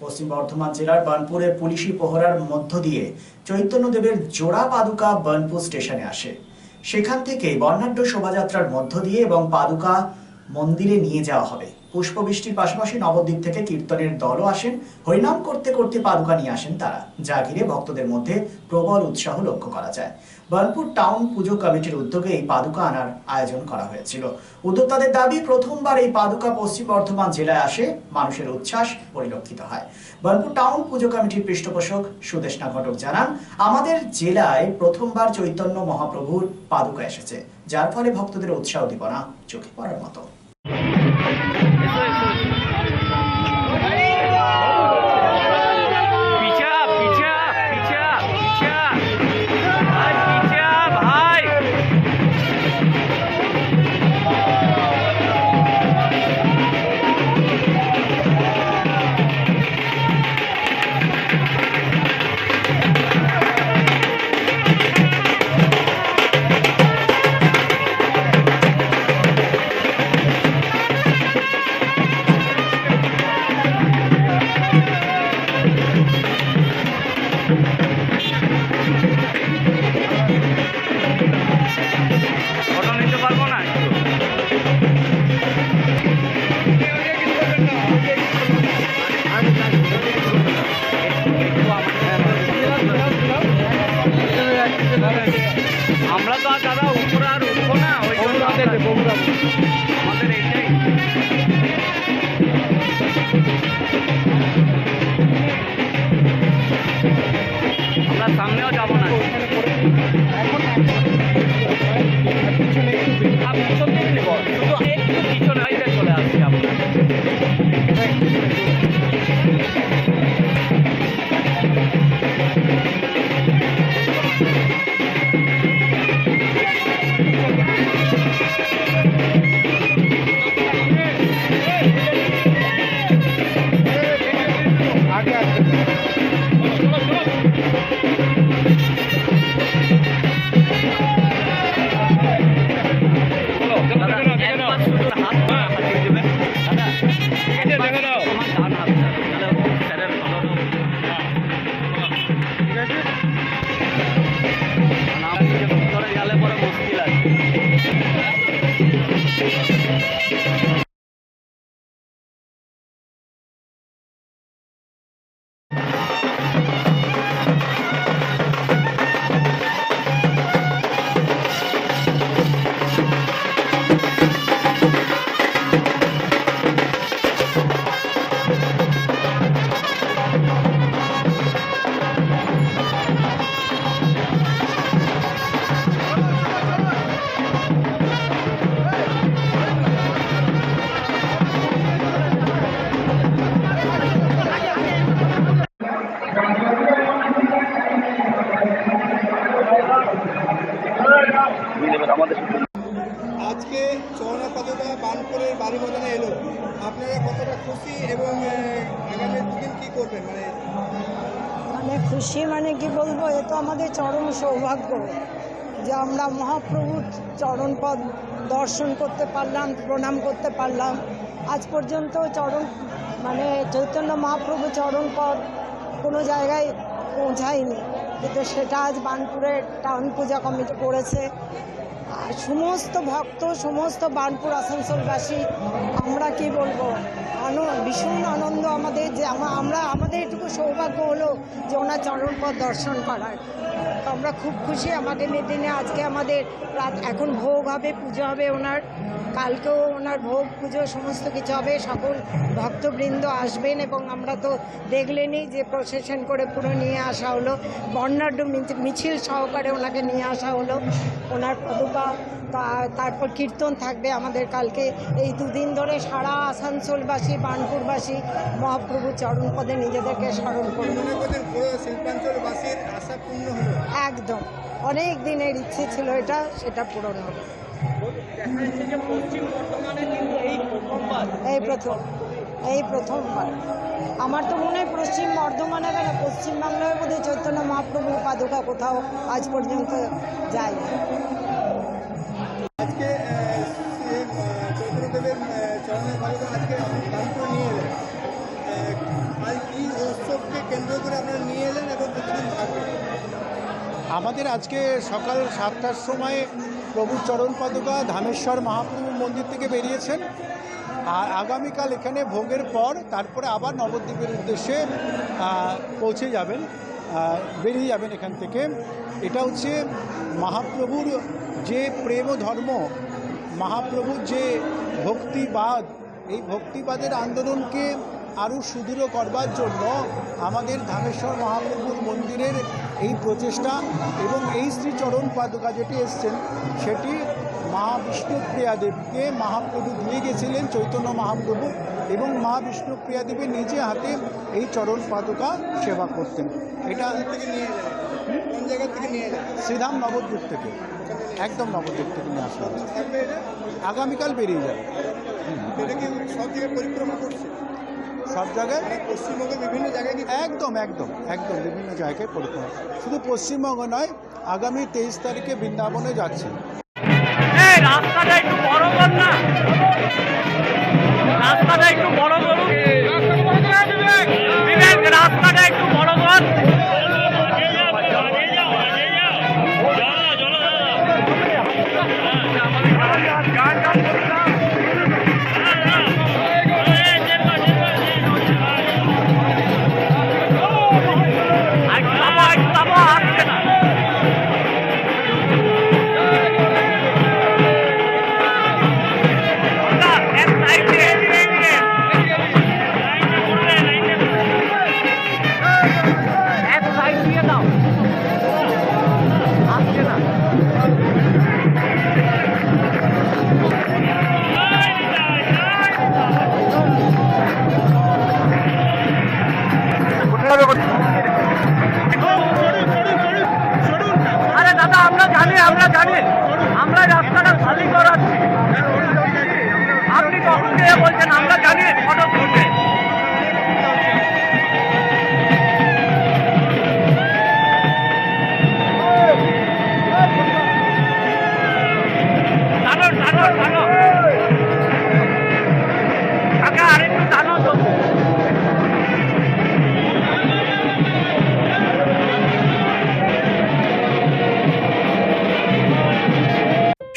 পশ্চিম বর্ধমান জেলার বানপুরে পুলিশি পহরার মধ্য দিয়ে চৈতন্যদেবের জোড়া পাদুকা বার্নপুর স্টেশনে আসে। সেখান থেকে বর্ণাঢ্য শোভাযাত্রার মধ্য দিয়ে এবং পাদুকা মন্দিরে নিয়ে যাওয়া হবে। পুষ্পবৃষ্টির পাশাপাশি নবদ্বীপ থেকে কীর্তনের দলও আসেন। হরিনাম করতে করতে পাদুকা নিয়ে আসেন তারা, যা ঘিরে ভক্তদের মধ্যে প্রবল উৎসাহ লক্ষ্য করা যায়। বার্নপুর টাউন পুজো কমিটির উদ্যোগে এই পাদুকা আনার আয়োজন করা হয়েছিল। উদ্যোক্তাদের দাবি, প্রথমবার এই পাদুকা পশ্চিম বর্ধমান জেলায় আসে, মানুষের উচ্ছ্বাস পরিলক্ষিত হয়। বার্নপুর টাউন পুজো কমিটির পৃষ্ঠপোষক সুদেশনা ঘটক জানান, আমাদের জেলায় প্রথমবার চৈতন্য মহাপ্রভুর পাদুকা এসেছে, যার ফলে ভক্তদের উৎসাহ উদ্দীপনা চোখে পড়ার মতো। আমরা তো আর দাদা উপরে আর উঠবো না ওই জন্য আমাদের এটাই। আমরা সামনেও যাব না। পিছনে নেব। মানে মানে খুশি মানে কি বলব? এ তো আমাদের চরম সৌভাগ্য যে আমরা মহাপ্রভুর চরণপদ দর্শন করতে পারলাম, প্রণাম করতে পারলাম। আজ পর্যন্ত চরণ মানে চৈতন্য মহাপ্রভু চরণপদ কোনো জায়গায় পৌঁছায়নি। কিন্তু সেটা আজ বানপুরে টাউন পূজা কমিটি করেছে। আর সমস্ত ভক্ত, সমস্ত বানপুর আসানসোলবাসী, আমরা কি বলব? ভীষণ আনন্দ আমাদের যে আমরা আমাদের এটুকু সৌভাগ্য হলো যে ওনার চরণপথ দর্শন করার। আমরা খুব খুশি আমাদের দিনে আজকে আমাদের রাত এখন ভোগ হবে, পুজো হবে ওনার। কালকেও ওনার ভোগ, পুজো সমস্ত কিছু হবে। সকল ভক্তবৃন্দ আসবেন এবং আমরা তো দেখলেনই যে প্রসেশন করে পুরো নিয়ে আসা হলো। বর্ণাঢ্য মিছিল- সহকারে ওনাকে নিয়ে আসা হলো। ওনার পদুকা তারপর কীর্তন থাকবে আমাদের কালকে। এই দুদিন ধরে সারা আসানসোলবাসী, বার্নপুরবাসী মহাপ্রভু চরণপদে নিজেদেরকে স্মরণ করবে। শিল্পাঞ্চলবাসীর আশা পূর্ণ হলো। একদম। অনেক দিনের ইচ্ছে ছিল এটা, সেটা পূরণ হবে। এই প্রথম, এই প্রথমবার আমার তো মনে হয় পশ্চিম বর্ধমানে কেন পশ্চিমবাংলায় বোধহয় চৈতন্য মহাপ্রভু পাদুকা কোথাও আজ পর্যন্ত যায় আজকে চৈতন্যদেবের চরণের বাড়িতে আজকে নিয়ে এলেন আজ কি আমাদের আজকে সকাল সাতটার সময় প্রভু চরণ পাদুকা ধামেশ্বর মহাপ্রভু মন্দির থেকে বেরিয়েছেন। আর আগামীকাল এখানে ভোগের পর তারপরে আবার নবদ্বীপের উদ্দেশ্যে পৌঁছে যাবেন বেরিয়ে যাবেন এখান থেকে। এটা হচ্ছে মহাপ্রভুর যে প্রেম ধর্ম, মহাপ্রভুর যে ভক্তিবাদ, এই ভক্তিবাদের আন্দোলনকে আরও সুদৃঢ় করবার জন্য আমাদের ধামেশ্বর মহাপ্রভুর মন্দিরের এই প্রচেষ্টা এবং এই শ্রীচরণ পাদুকা যেটি এসছেন সেটি মা বিষ্ণুপ্রিয়া দেবীকে মহাপ্রভু দিয়ে গেছিলেন চৈতন্য মহাপ্রভু এবং মা বিষ্ণুপ্রিয়া দেবী নিজে হাতে এই চরণ পাদুকা সেবা করতেন। এটা থেকে নিয়ে কোন জায়গা থেকে নিয়ে যায় শ্রীধাম নবদ্বীপ থেকে একদম নবদ্বীপ থেকে নিয়ে আসা আগামীকাল বেরিয়ে যাবে। এটা কি সব জায়গায় পরিক্রমা করছে? সব জায়গায়? পশ্চিমবঙ্গে পশ্চিমবঙ্গের বিভিন্ন জায়গায় একদম একদম একদম বিভিন্ন জায়গায় পরিক্রমা শুধু পশ্চিমবঙ্গ নয় আগামী তেইশ তারিখে বৃন্দাবনে যাচ্ছে। এই রাস্তাটা একটু বড় না। রাস্তাটা একটু বড়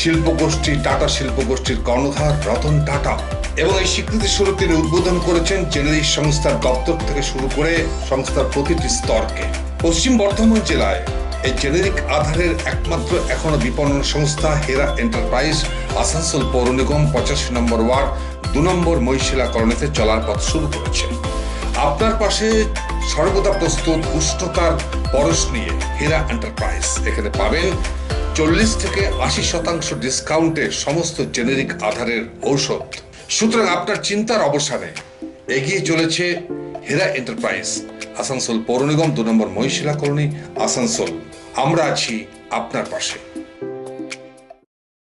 শিল্পগোষ্ঠী, টাটা শিল্পগোষ্ঠীর কর্ণধার রতন টাটা এবং এই স্বীকৃতি স্বরূপ তিনি উদ্বোধন করেছেন জেনেরিক সংস্থার দপ্তর থেকে শুরু করে সংস্থার প্রতিটি স্তরকে। পশ্চিম বর্ধমান জেলায় এই জেনেরিক আধারের একমাত্র এখনও বিপণন সংস্থা হেরা এন্টারপ্রাইজ, আসানসোল পৌর নিগম পঁচাশি নম্বর ওয়ার্ড, দু নম্বর মহিশিলা কলোনিতে চলার পথ শুরু করেছে। আপনার পাশে সর্বদা প্রস্তুত উষ্ণতার পরশ নিয়ে হেরা এন্টারপ্রাইজ। এখানে পাবেন চল্লিশ থেকে আশি শতাংশ ডিসকাউন্টে সমস্ত জেনেরিক আধারের ঔষধ। সুতরাং আপনার চিন্তার অবসানে এগিয়ে চলেছে হেরা এন্টারপ্রাইজ আসানসোল পৌর নিগম, দু নম্বর মহিশিলা কলোনি, আসানসোল। আমরা আছি আপনার পাশে।